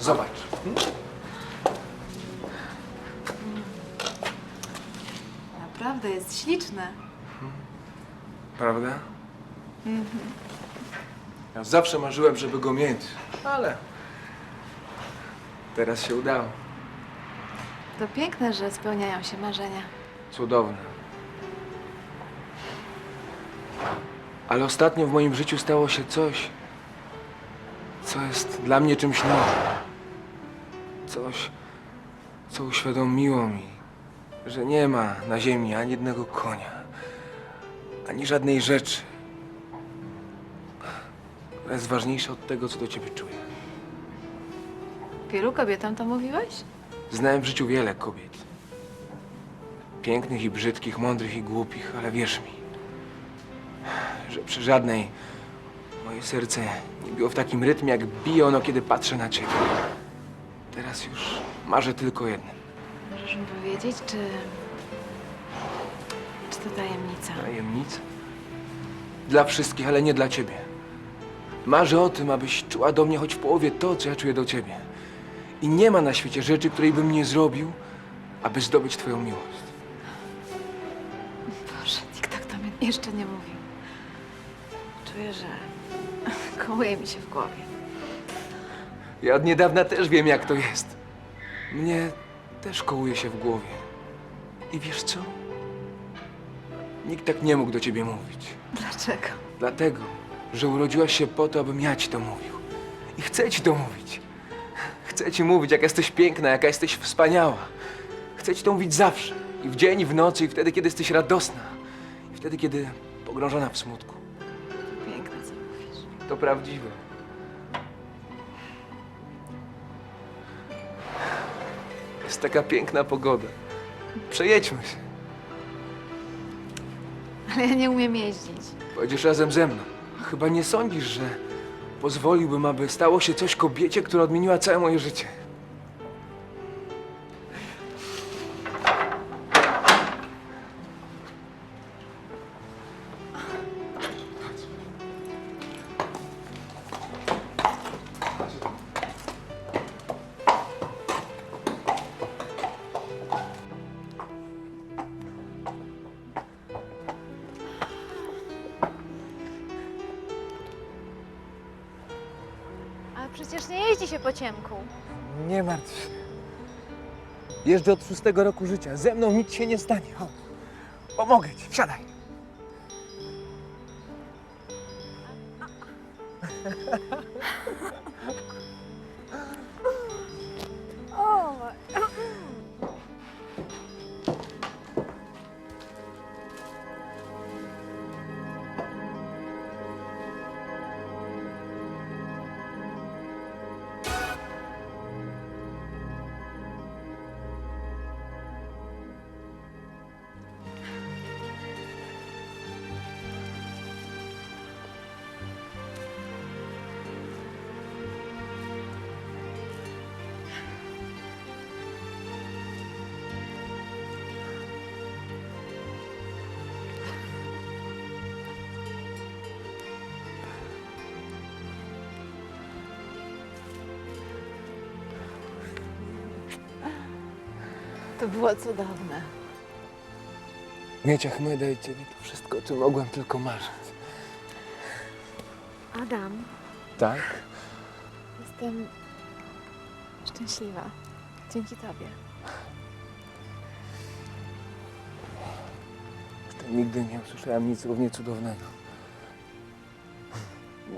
Zobacz. Naprawdę jest śliczne. Prawda? Ja zawsze marzyłem, żeby go mieć, ale teraz się udało. To piękne, że spełniają się marzenia. Cudowne. Ale ostatnio w moim życiu stało się coś, co jest dla mnie czymś nowym. Coś, co uświadomiło mi, że nie ma na ziemi ani jednego konia, ani żadnej rzeczy, która jest ważniejsza od tego, co do ciebie czuję. Wielu kobietom to mówiłeś? Znałem w życiu wiele kobiet. Pięknych i brzydkich, mądrych i głupich, ale wierz mi, że przy żadnej moje serce nie biło w takim rytmie, jak bije ono, kiedy patrzę na ciebie. Teraz już marzę tylko jednym. Możesz mi powiedzieć, czy... Czy to tajemnica? Tajemnica? Dla wszystkich, ale nie dla ciebie. Marzę o tym, abyś czuła do mnie choć w połowie to, co ja czuję do ciebie. I nie ma na świecie rzeczy, której bym nie zrobił, aby zdobyć twoją miłość. Boże, nikt tak to mi jeszcze nie mówił. Czuję, że kołuje mi się w głowie. Ja od niedawna też wiem, jak to jest. Mnie też kołuje się w głowie. I wiesz co? Nikt tak nie mógł do ciebie mówić. Dlaczego? Dlatego, że urodziłaś się po to, abym ja ci to mówił. I chcę ci to mówić. Chcę ci mówić, jak jesteś piękna, jaka jesteś wspaniała. Chcę ci to mówić zawsze. I w dzień, i w nocy, i wtedy, kiedy jesteś radosna. I wtedy, kiedy pogrążona w smutku. Piękne, co mówisz. To prawdziwe. Jest taka piękna pogoda. Przejedźmy się. Ale ja nie umiem jeździć. Pojedziesz razem ze mną. Chyba nie sądzisz, że pozwoliłbym, aby stało się coś kobiecie, która odmieniła całe moje życie. Przecież nie jeździ się po ciemku. Nie martw się. Jeżdżę od szóstego roku życia. Ze mną nic się nie stanie. Pomogę ci. Wsiadaj. To było cudowne. Mieć Achmeda i ciebie to wszystko, o czym mogłem tylko marzyć. Adam, Tak? jestem szczęśliwa. Dzięki tobie. Jeszcze nigdy nie usłyszałem nic równie cudownego.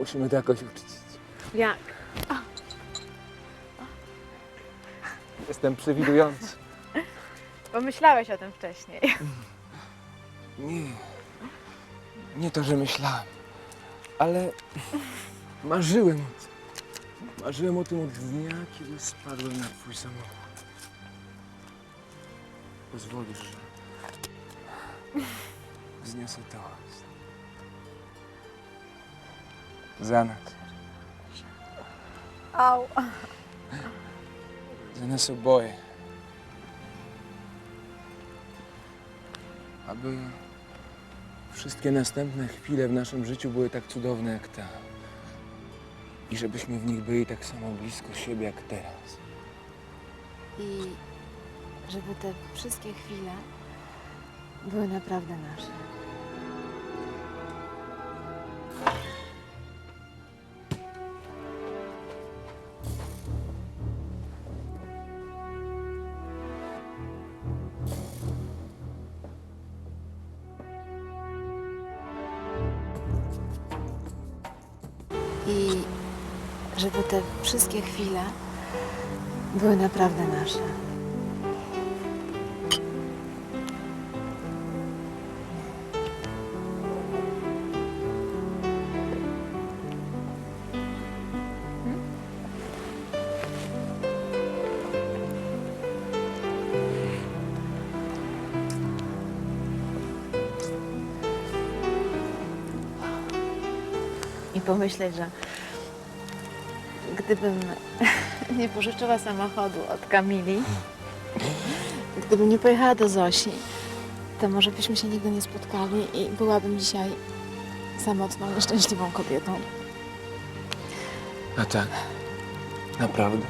Musimy to jakoś uczcić. Jak? Jestem przewidujący. Pomyślałeś o tym wcześniej. Nie. Nie to, że myślałem. Ale marzyłem o tym. Marzyłem o tym od dnia, kiedy spadłem na twój samochód. Pozwolisz, że wzniosę toast. Za nas. Au. Za nas oboje. Aby wszystkie następne chwile w naszym życiu były tak cudowne jak ta. I żebyśmy w nich byli tak samo blisko siebie jak teraz. I żeby te wszystkie chwile były naprawdę nasze. I żeby te wszystkie chwile były naprawdę nasze. I pomyśleć, że gdybym nie pożyczyła samochodu od Kamili, gdybym nie pojechała do Zosi, to może byśmy się nigdy nie spotkali i byłabym dzisiaj samotną, nieszczęśliwą kobietą. A tak, naprawdę,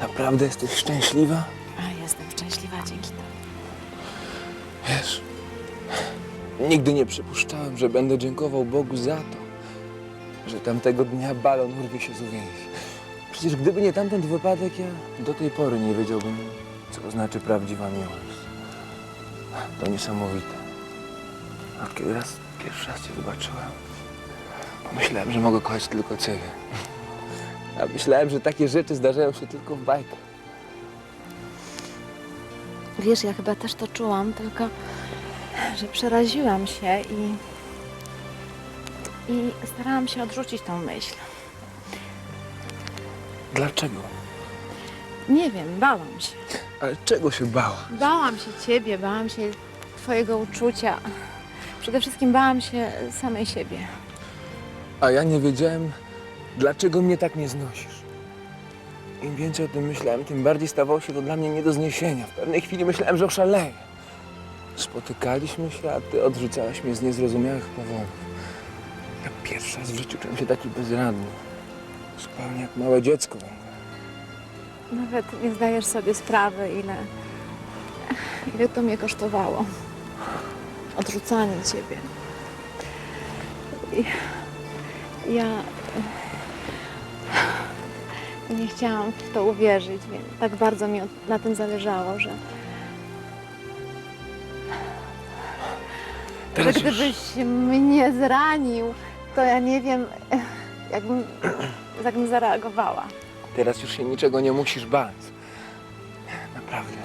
naprawdę jesteś szczęśliwa? A jestem szczęśliwa dzięki temu. Wiesz, nigdy nie przypuszczałem, że będę dziękował Bogu za to, że tamtego dnia balon urwie się z uwięzi. Przecież gdyby nie tamten wypadek, ja do tej pory nie wiedziałbym, co znaczy prawdziwa miłość. To niesamowite. A kiedy raz, pierwszy raz Cię zobaczyłem, myślałem, że mogę kochać tylko Ciebie. A myślałem, że takie rzeczy zdarzają się tylko w bajkach. Wiesz, ja chyba też to czułam, tylko że przeraziłam się i, i starałam się odrzucić tą myśl. Dlaczego? Nie wiem, bałam się. Ale czego się bała? Bałam się ciebie, bałam się twojego uczucia. Przede wszystkim bałam się samej siebie. A ja nie wiedziałem, dlaczego mnie tak nie znosisz. Im więcej o tym myślałem, tym bardziej stawało się to dla mnie nie do zniesienia. W pewnej chwili myślałem, że oszaleję. Spotykaliśmy się, a ty odrzucałaś mnie z niezrozumiałych powodów. Ja pierwszy raz w życiu czułem się taki bezradny. Zupełnie jak małe dziecko. Nawet nie zdajesz sobie sprawy, ile, ile to mnie kosztowało. Odrzucanie ciebie. I ja e, nie chciałam w to uwierzyć, więc tak bardzo mi na tym zależało, że, że Teraz już, gdybyś mnie zranił, to ja nie wiem, jakbym, jakbym zareagowała. teraz już się niczego nie musisz bać. Naprawdę.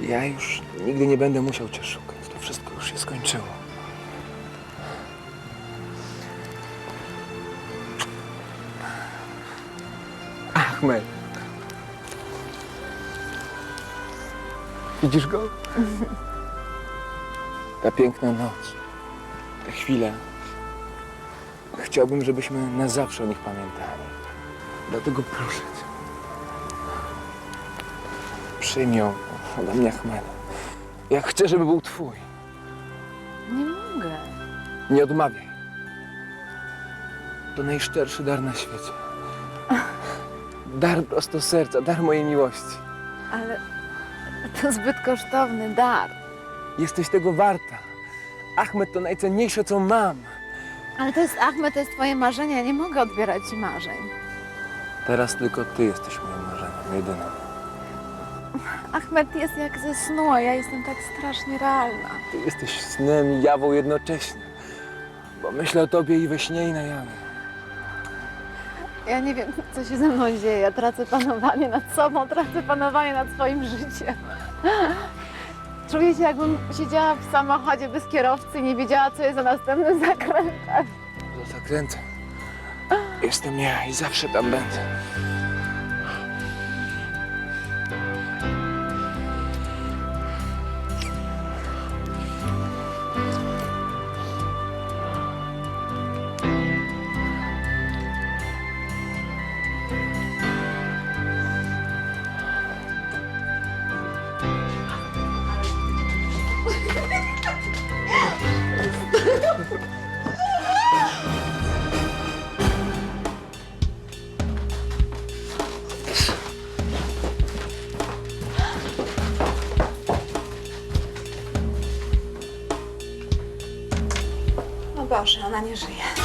Ja już nigdy nie będę musiał cię szukać. To wszystko już się skończyło. Ahmed. Widzisz go? Ta piękna noc. Te chwile. Chciałbym, żebyśmy na zawsze o nich pamiętali. Dlatego proszę cię. Przyjmij ją ode mnie Ahmeda. Ja chcę, żeby był twój. Nie mogę. Nie odmawiaj. To najszczerszy dar na świecie. Dar prosto z serca, dar mojej miłości. Ale to zbyt kosztowny dar. Jesteś tego warta. Ahmed to najcenniejsze, co mam. Ale to jest Ahmed, to jest twoje marzenie. Ja nie mogę odbierać ci marzeń. Teraz tylko ty jesteś moim marzeniem, jedynym. Ahmed jest jak ze snu, a ja jestem tak strasznie realna. Ty jesteś snem i jawą jednocześnie. Bo myślę o tobie i we śnie, i na jawie. Ja nie wiem, co się ze mną dzieje. Ja tracę panowanie nad sobą, tracę panowanie nad swoim życiem. Czuję się, jakbym siedziała w samochodzie bez kierowcy i nie wiedziała, co jest za następnym zakrętem. Za zakrętem. Jestem ja i zawsze tam będę. Boże, ona nie żyje.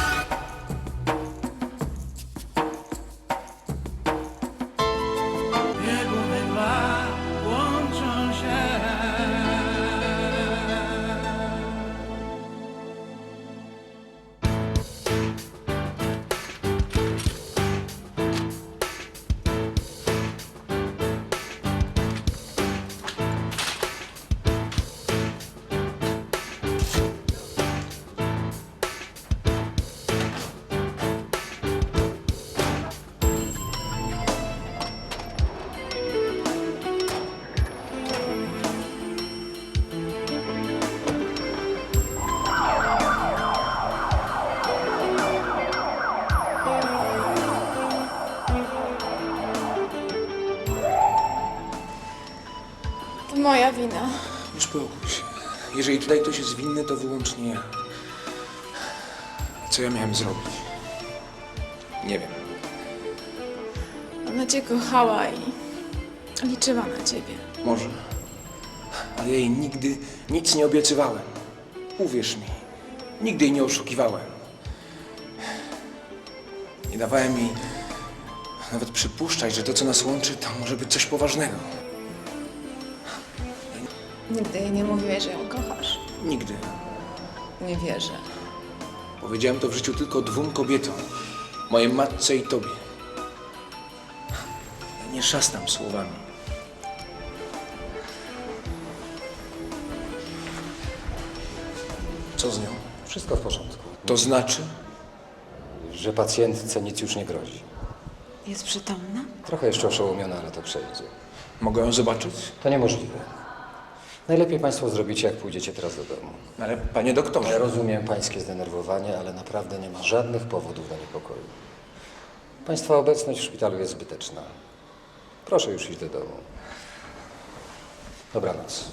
Moja wina. Uspokój się. Jeżeli tutaj ktoś jest winny, to wyłącznie ja. Co ja miałem zrobić? Nie wiem. Ona cię kochała i liczyła na ciebie. Może. Ale ja jej nigdy nic nie obiecywałem. Uwierz mi, nigdy jej nie oszukiwałem. Nie dawałem jej nawet przypuszczać, że to, co nas łączy, to może być coś poważnego. Nigdy jej nie mówiłeś, że ją kochasz. Nigdy. Nie wierzę. Powiedziałem to w życiu tylko dwóm kobietom. Mojej matce i tobie. Ja nie szastam słowami. Co z nią? Wszystko w porządku. To znaczy? Że pacjentce nic już nie grozi. Jest przytomna? Trochę jeszcze oszołomiona, ale to przejdzie. Mogę ją zobaczyć? To niemożliwe. Najlepiej Państwo zrobicie, jak pójdziecie teraz do domu. Ale panie Ja doktorze. rozumiem Pańskie zdenerwowanie, ale naprawdę nie ma żadnych powodów do niepokoju. Państwa obecność w szpitalu jest zbyteczna. Proszę już iść do domu. Dobranoc.